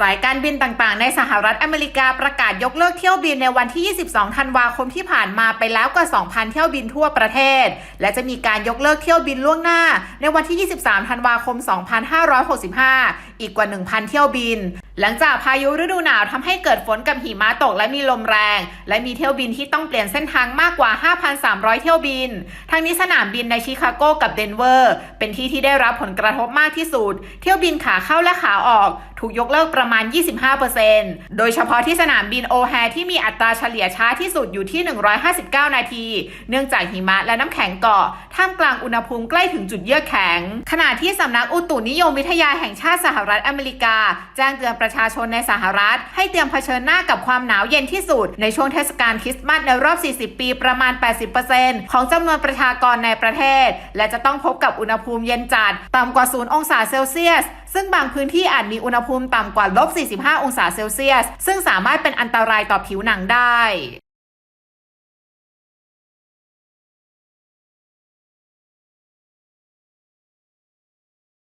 สายการบินต่างๆ ในสหรัฐอเมริกาประกาศยกเลิกเที่ยวบินในวันที่ 22 ธันวาคมที่ผ่านมาไปแล้วกว่า 2,000 เที่ยวบินทั่วประเทศ และจะมีการยกเลิกเที่ยวบินล่วงหน้า ในวันที่ 23 ธันวาคม 2565 อีกกว่า 1,000 เที่ยวบิน หลังจากพายุฤดูหนาวทำให้เกิดฝนกับหิมะตกและมีลมแรง และมีเที่ยวบินที่ต้องเปลี่ยนเส้นทางมากกว่า 5,300 เที่ยวบิน ทั้งนี้สนามบินในชิคาโกกับเดนเวอร์ เป็นที่ที่ได้รับผลกระทบมากที่สุด เที่ยวบินขาเข้าและขาออก ถูกยกเลิกประมาณ 25%โดยเฉพาะที่สนามบินโอแฮที่มีอัตราเฉลี่ยช้าที่สุดอยู่ที่ 159 นาที เนื่องจากหิมะและน้ำแข็งเกาะ ท่ามกลางอุณหภูมิใกล้ถึงจุดเยือกแข็ง ขณะที่สำนักอุตุนิยมวิทยาแห่งชาติสหรัฐอเมริกา แจ้งเตือนประชาชนในสหรัฐ ให้เตรียมเผชิญหน้ากับความหนาวเย็นที่สุด ในช่วงเทศกาลคริสต์มาสในรอบ 40 ปีประมาณ 80%ของจำนวนประชากรในประเทศ และจะต้องพบกับอุณหภูมิเย็นจัดต่ำกว่า 0 องศาเซลเซียสซึ่งบางพื้นที่อาจมีอุณหภูมิต่ำกว่าลบ 45 องศาเซลเซียส ซึ่งสามารถเป็นอันตรายต่อผิวหนังได้